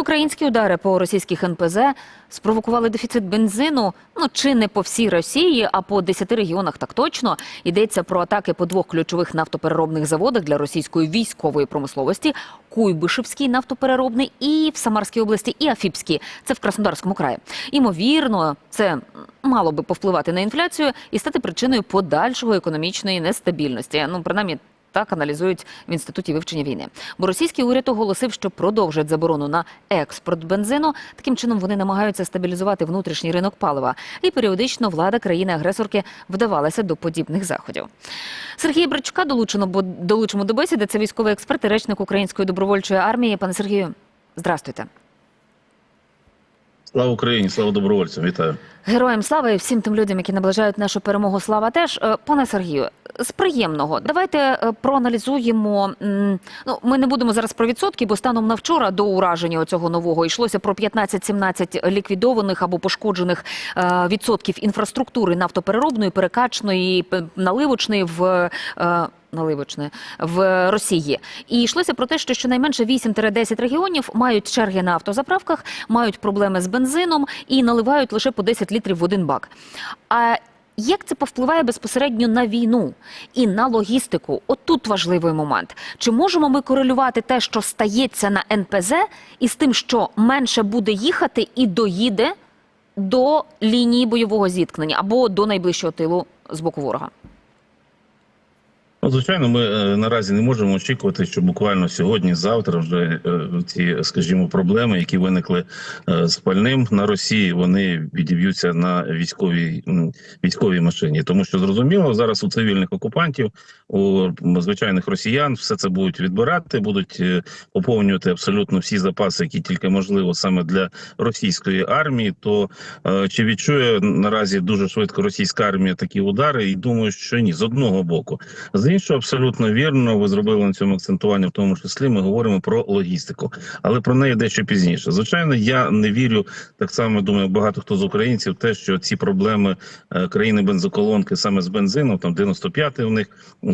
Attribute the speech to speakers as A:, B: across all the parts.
A: українські удари по російських НПЗ спровокували дефіцит бензину. Ну чи не по всій Росії, а по 10 регіонах так точно. Йдеться про атаки по двох ключових нафтопереробних заводах для російської військової промисловості: Куйбишевський нафтопереробний і в Самарській області, і Афіпський. Це в Краснодарському краї. Імовірно, це мало би повпливати на інфляцію і стати причиною подальшого економічної нестабільності. Ну принаймні. Так аналізують в інституті вивчення війни. Бо російський уряд оголосив, що продовжать заборону на експорт бензину. Таким чином вони намагаються стабілізувати внутрішній ринок палива. І періодично влада країни-агресорки вдавалася до подібних заходів. Сергія Брачука долучено бо долучимо до бесіди. Це військовий експерт і речник Української добровольчої армії. Пане Сергію, здрастуйте.
B: Слава Україні, слава добровольцям, вітаю.
A: Героям слава і всім тим людям, які наближають нашу перемогу. Слава теж Е, пане Сергію. З приємного давайте е, проаналізуємо. Ну, ми не будемо зараз про відсотки, бо станом на вчора до ураження цього нового йшлося про 15-17 ліквідованих або пошкоджених е, відсотків інфраструктури нафтопереробної, перекачної, наливочної в. Наливочне в Росії і йшлося про те, що щонайменше 8-10 регіонів мають черги на автозаправках, мають проблеми з бензином і наливають лише по 10 літрів в один бак. А як це повпливає безпосередньо на війну і на логістику? От тут важливий момент. Чи можемо ми корелювати те, що стається на НПЗ, із тим, що менше буде їхати і доїде до лінії бойового зіткнення або до найближчого тилу з боку ворога?
B: Ну, звичайно, ми е, наразі не можемо очікувати, що буквально сьогодні, завтра, вже е, ці, скажімо, проблеми, які виникли е, з пальним на Росії, вони відіб'ються на військовій військовій машині. Тому що зрозуміло, зараз у цивільних окупантів, у звичайних росіян, все це будуть відбирати, будуть е, поповнювати абсолютно всі запаси, які тільки можливо саме для російської армії. То чи відчує наразі дуже швидко російська армія такі удари? І думаю, що ні, з одного боку. З іншого, абсолютно вірно, ви зробили на цьому акцентування, в тому числі ми говоримо про логістику, але про неї дещо пізніше. Звичайно, я не вірю так само. Думаю, багато хто з українців, те, що ці проблеми е, країни бензоколонки саме з бензином, там 95-й у них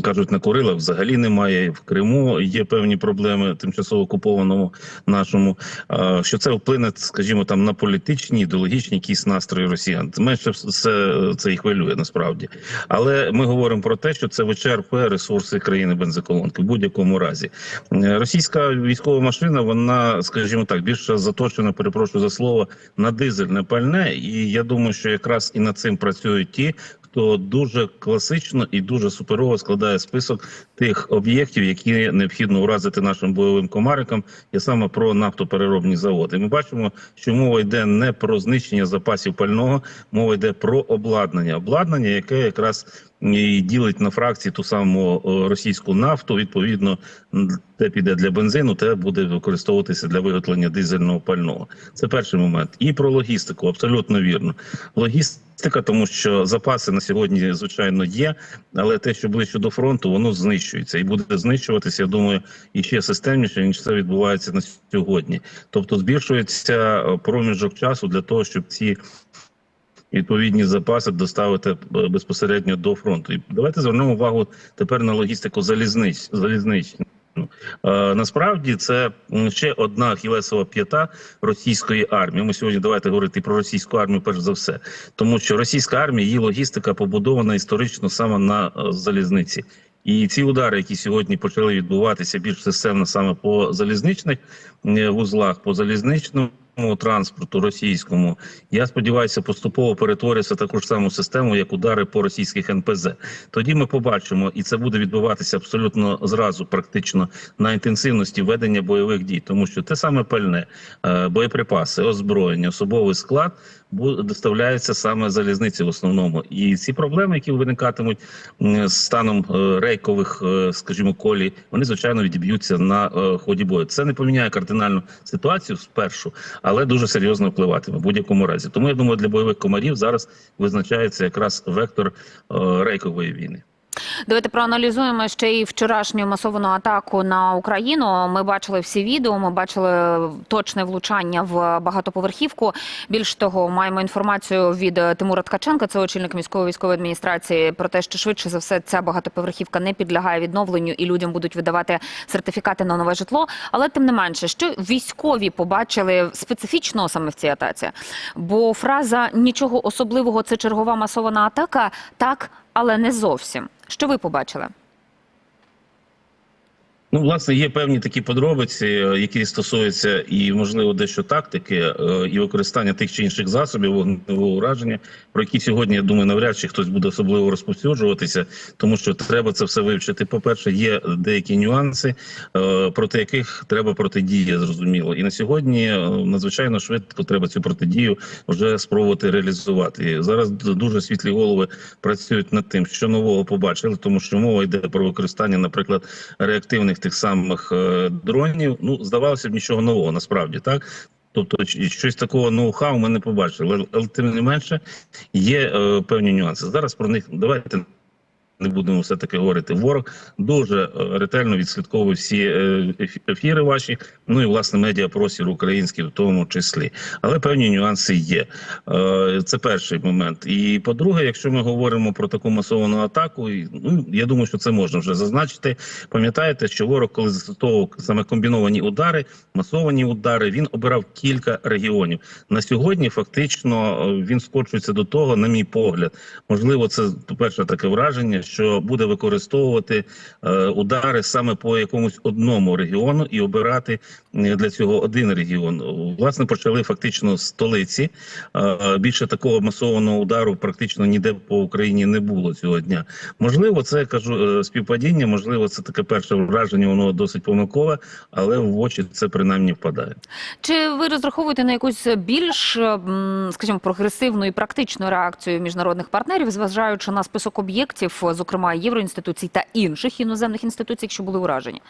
B: кажуть, на Курилах взагалі немає. В Криму є певні проблеми тимчасово окупованому нашому. Що це вплине, скажімо, там на політичні, ідеологічні якісь настрої росіян. Менше все це їх хвилює насправді. Але ми говоримо про те, що це вичерпує ресурси країни бензоколонки в будь-якому разі. Е, Російська військова машина, вона, скажімо так, більше заточена, перепрошую за слово, на дизельне пальне. І я думаю, що якраз і над цим працюють ті. Хто дуже класично і дуже суперово складає список тих об'єктів, які необхідно уразити нашим бойовим комарикам, і саме про нафтопереробні заводи. Ми бачимо, що мова йде не про знищення запасів пального, мова йде про обладнання. Обладнання, яке якраз і ділить на фракції ту саму російську нафту. Відповідно, те піде для бензину, те буде використовуватися для виготовлення дизельного пального. Це перший момент. І про логістику абсолютно вірно. Логістика, тому що запаси на сьогодні звичайно є, але те, що ближче до фронту, воно знищується і буде знищуватися. Я думаю, і ще системніше ніж це відбувається на сьогодні. Тобто збільшується е, проміжок часу для того, щоб ці відповідні запаси доставити е, безпосередньо до фронту. І давайте звернемо увагу тепер на логістику залізнич залізничну. Е, насправді це ще одна ахілесова п'ята російської армії. Ми сьогодні давайте говорити про російську армію, перш за все, тому що російська армія її логістика побудована історично саме на е, залізниці. І ці удари, які сьогодні почали відбуватися більш системно саме по залізничних вузлах, по залізничному транспорту російському, я сподіваюся, поступово перетвориться таку ж саму систему, як удари по російських НПЗ. Тоді ми побачимо, і це буде відбуватися абсолютно зразу, практично на інтенсивності ведення бойових дій, тому що те саме пальне, е, боєприпаси, озброєння, особовий склад доставляється саме залізниці в основному. І ці проблеми, які виникатимуть з станом е, рейкових, е, скажімо, колій, вони звичайно відіб'ються на е, ході бою. Це не поміняє кардинальну ситуацію спершу, але дуже серйозно впливатиме в будь-якому разі. Тому я думаю, для бойових комарів зараз визначається якраз вектор рейкової війни.
A: Давайте проаналізуємо ще і вчорашню масовану атаку на Україну. Ми бачили всі відео, ми бачили точне влучання в багатоповерхівку. Більш того, маємо інформацію від Тимура Ткаченка, це очільник міської військової адміністрації, про те, що швидше за все ця багатоповерхівка не підлягає відновленню і людям будуть видавати сертифікати на нове житло. Але тим не менше, що військові побачили специфічного саме в цій атаці, бо фраза нічого особливого це чергова масована атака. Так, але не зовсім. Що ви побачили?
B: Ну, власне, є певні такі подробиці, е, які стосуються і, можливо, дещо тактики е, і використання тих чи інших засобів вогневого ураження, про які сьогодні я думаю, навряд чи хтось буде особливо розповсюджуватися, тому що треба це все вивчити. По перше, є деякі нюанси, е, проти яких треба протидія, зрозуміло. І на сьогодні надзвичайно швидко треба цю протидію вже спробувати реалізувати. Зараз дуже світлі голови працюють над тим, що нового побачили, тому що мова йде про використання, наприклад, реактивних тих самих е, дронів. Ну здавалося б, нічого нового насправді так. Тобто щось такого ноу-хау ми не побачили, але тим не менше є е, певні нюанси. Зараз про них давайте не будемо все таки говорити. Ворог дуже е, ретельно відслідковує всі е, ефіри ваші, ну і власне медіапростір український в тому числі. Але певні нюанси є. Е, Це перший момент. І по-друге, якщо ми говоримо про таку масовану атаку, ну я думаю, що це можна вже зазначити. Пам'ятаєте, що ворог, коли застосовував саме комбіновані удари, масовані удари, він обирав кілька регіонів. На сьогодні фактично він скочується до того, на мій погляд. Можливо, це по-перше таке враження, що буде використовувати е, удари саме по якомусь одному регіону і обирати для цього один регіон. Власне, почали фактично з столиці. Більше такого масованого удару практично ніде по Україні не було цього дня. Можливо, це кажу е, співпадіння, можливо, це таке перше враження, воно досить помилкове, але в очі це принаймні впадає.
A: Чи ви розраховуєте на якусь більш, скажімо, прогресивну і практичну реакцію міжнародних партнерів, зважаючи на список об'єктів, зокрема євроінституцій та інших іноземних інституцій, що були уражені?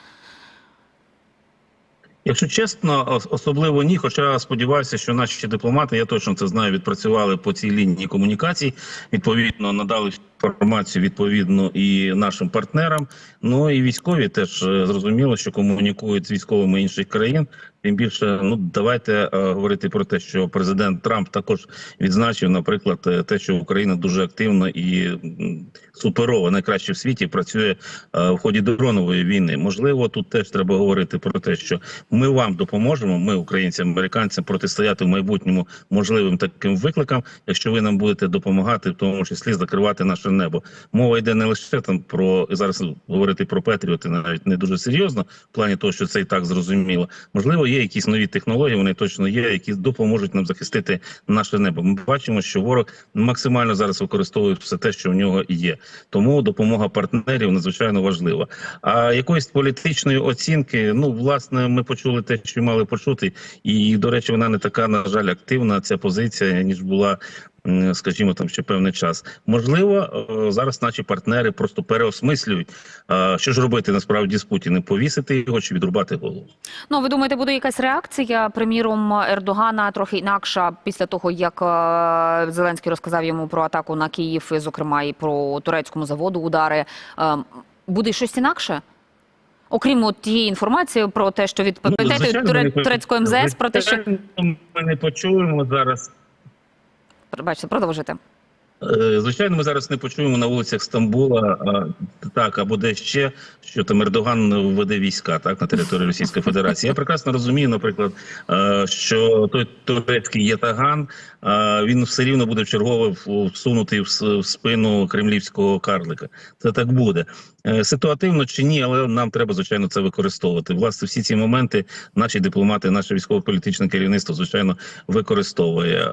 B: Якщо чесно, особливо ні. Хоча сподіваюся, що наші дипломати, я точно це знаю, відпрацювали по цій лінії комунікацій. Відповідно, надали інформацію відповідно і нашим партнерам. Ну і військові теж е, зрозуміло, що комунікують з військовими інших країн. Тим більше, ну давайте е, говорити про те, що президент Трамп також відзначив, наприклад, е, те, що Україна дуже активно і м, суперово найкраще в світі працює е, в ході дронової війни. Можливо, тут теж треба говорити про те, що ми вам допоможемо. Ми, українці, американцям, протистояти в майбутньому можливим таким викликам, якщо ви нам будете допомагати, в тому числі закривати наше небо. Мова йде не лише там про зараз говорити про Петріоти, навіть не дуже серйозно, в плані того, що це і так зрозуміло. Можливо, є якісь нові технології, вони точно є, які допоможуть нам захистити наше небо. Ми бачимо, що ворог максимально зараз використовує все те, що в нього є. Тому допомога партнерів надзвичайно важлива. А якоїсь політичної оцінки, ну власне, ми почули те, що мали почути, і до речі, вона не така, на жаль, активна ця позиція, ніж була. Скажімо, там ще певний час. Можливо, е, зараз наші партнери просто переосмислюють, що ж робити насправді з Путіним, повісити його чи відрубати голову.
A: Ну, ви думаєте, буде якась реакція, приміром, Ердогана трохи інакша після того, як е, Зеленський розказав йому про атаку на Київ, і, зокрема, і про турецькому заводу удари. Е, Буде щось інакше? Окрім от тієї інформації про те, що від
B: Ну, звичайно,
A: турецького МЗС про те, що
B: ми не почуємо зараз.
A: Бачите, продовжуйте.
B: Е, Звичайно, ми зараз не почуємо на вулицях Стамбула, так або де ще, що там Ердоган веде війська так на території Російської Федерації. Я прекрасно розумію, наприклад, е, що той турецький єтаган е, він все рівно буде вчергове в- всунутий в спину кремлівського карлика. Це так буде. Ситуативно чи ні, але нам треба звичайно це використовувати. Власне, всі ці моменти наші дипломати, наше військово-політичне керівництво, звичайно, використовує.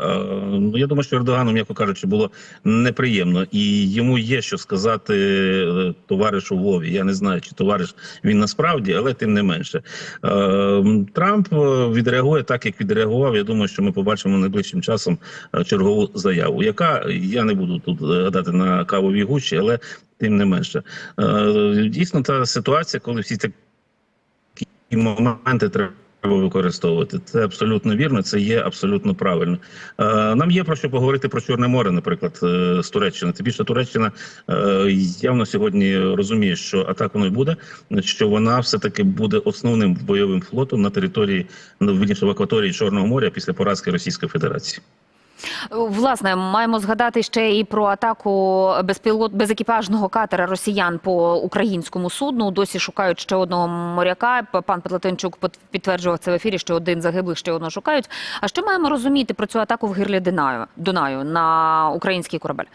B: Ну я думаю, що Ердогану, м'яко кажучи, було неприємно, і йому є що сказати е, товаришу Вові. Я не знаю, чи товариш він насправді, але тим не менше. Е, Трамп е, відреагує так, як відреагував. Я думаю, що ми побачимо найближчим часом чергову заяву, яка я не буду тут гадати на кавовій гущі, але тим не менше. Дійсно, та ситуація, коли всі такі моменти треба використовувати. Це абсолютно вірно, це є абсолютно правильно. Е, Нам є про що поговорити про Чорне море, наприклад, е, з Туреччини. Тим більше Туреччина е, явно сьогодні розуміє, що атак так воно й буде, що вона все таки буде основним бойовим флотом на території ну, в акваторії Чорного моря після поразки Російської Федерації.
A: Власне, маємо згадати ще і про атаку безпілот безекіпажного катера росіян по українському судну. Досі шукають ще одного моряка. Пан Петлатинчук підтверджував це в ефірі, що один загиблих, ще одного шукають. А що маємо розуміти про цю атаку в гирлі Дунаю, Дунаю на український корабель?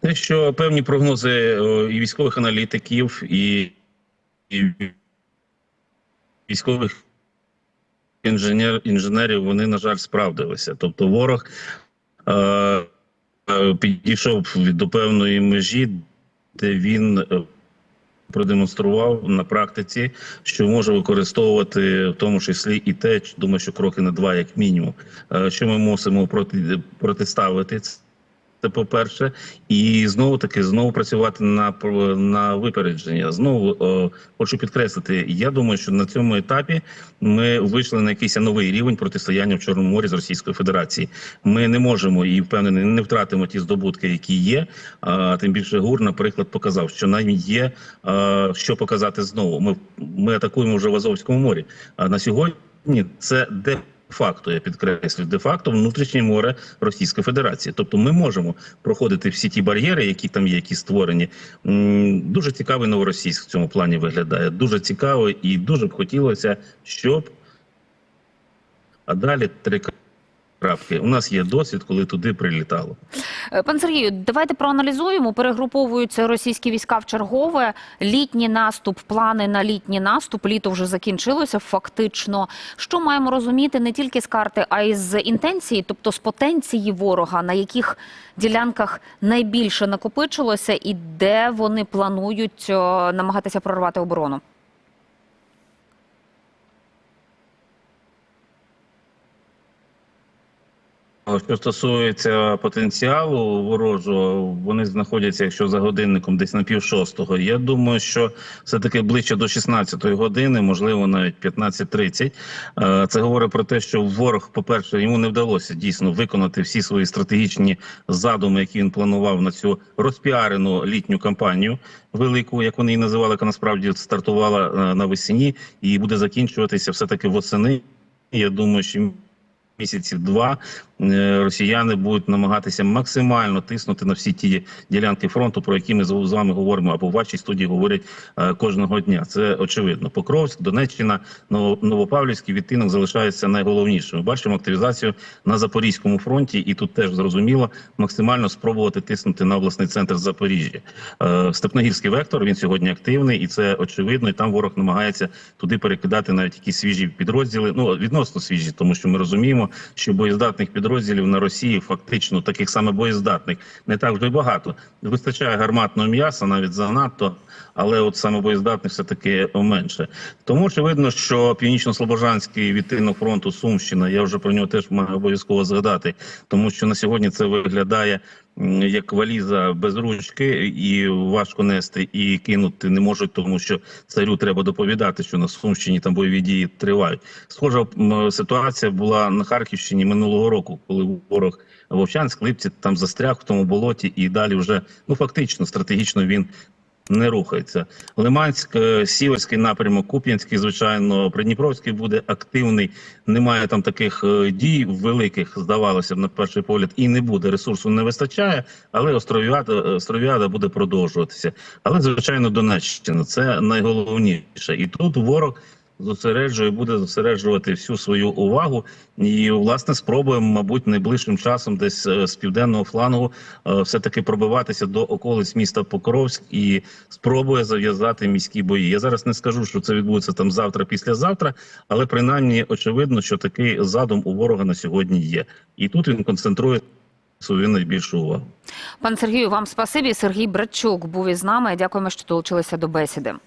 B: Те, що певні прогнози і військових аналітиків, і, і військових інженер, інженерів, вони, на жаль, справдилися. Тобто ворог е, е, підійшов до певної межі, де він е, продемонстрував на практиці, що може використовувати в тому числі і те, думаю, що кроки на два, як мінімум. Е, що ми мусимо проти, протиставити це по-перше, і знову таки знову працювати на на випередження. Знову о, хочу підкреслити. Я думаю, що на цьому етапі ми вийшли на якийсь новий рівень протистояння в Чорному морі з Російською Федерацією. Ми не можемо і впевнений, не втратимо ті здобутки, які є. А тим більше ГУР, наприклад, показав, що нам є а, що показати знову. Ми ми атакуємо вже в Азовському морі. А на сьогодні це де факто, я підкреслюю, де факто внутрішнє море Російської Федерації. Тобто ми можемо проходити всі ті бар'єри, які там є, які створені. Дуже цікавий новоросійськ в цьому плані виглядає. Дуже цікаво і дуже б хотілося, щоб. А далі три крапки. У нас є досвід, коли туди прилітало.
A: Е, Пан Сергію, давайте проаналізуємо. Перегруповуються російські війська в чергове. Літній наступ, плани на літній наступ. Літо вже закінчилося фактично. Що маємо розуміти не тільки з карти, а й з інтенції, тобто з потенції ворога, на яких ділянках найбільше накопичилося, і де вони планують намагатися прорвати оборону.
B: Що стосується потенціалу ворожого, вони знаходяться, якщо за годинником, десь на пів шостого. Я думаю, що все таки ближче до 16-ї години, можливо, навіть 15.30. Е, Це говорить про те, що ворог, по-перше, йому не вдалося дійсно виконати всі свої стратегічні задуми, які він планував на цю розпіарену літню кампанію велику, як вони її називали, яка насправді стартувала е, навесні і буде закінчуватися все таки восени. Я думаю, що місяців два росіяни будуть намагатися максимально тиснути на всі ті ділянки фронту, про які ми з вами говоримо, або в вашій студії говорять е, кожного дня. Це очевидно. Покровськ, Донеччина, Ново- Новопавлівський відтинок залишається найголовнішим. Бачимо активізацію на Запорізькому фронті, і тут теж зрозуміло максимально спробувати тиснути на обласний центр Запоріжжя. Е, Степногірський вектор він сьогодні активний, і це очевидно. І там ворог намагається туди перекидати навіть якісь свіжі підрозділи. Ну відносно свіжі, тому що ми розуміємо, що боєздатних підрозділів на Росії фактично таких саме боєздатних не так вже й багато. Вистачає гарматного м'яса, навіть занадто, але от саме боєздатних все таки менше. Тому очевидно, що північно-слобожанський відтинок фронту Сумщина, я вже про нього теж маю обов'язково згадати, тому що на сьогодні це виглядає. Як валіза без ручки, і важко нести і кинути не можуть, тому що царю треба доповідати, що на Сумщині там бойові дії тривають. Схожа ситуація була на Харківщині минулого року, коли ворог Вовчанськ, Липці там застряг в тому болоті, і далі вже ну фактично стратегічно він не рухається. Лиманськ, е, Сіверський напрямок, Куп'янський, звичайно, Придніпровський буде активний. Немає там таких е, дій великих, здавалося б, на перший погляд, і не буде. Ресурсу не вистачає, але Остров'яда, Остров'яда буде продовжуватися. Але звичайно, Донеччина це найголовніше, і тут ворог. Зосереджує, буде зосереджувати всю свою увагу, і власне спробуємо, мабуть, найближчим часом, десь е, з південного флангу, е, все таки пробиватися до околиць міста Покровськ і спробує зав'язати міські бої. Я зараз не скажу, що це відбудеться там завтра, післязавтра, але принаймні очевидно, що такий задум у ворога на сьогодні є, і тут він концентрує свою найбільшу увагу.
A: Пан Сергію, вам спасибі. Сергій Братчук був із нами. Дякуємо, що долучилися до бесіди.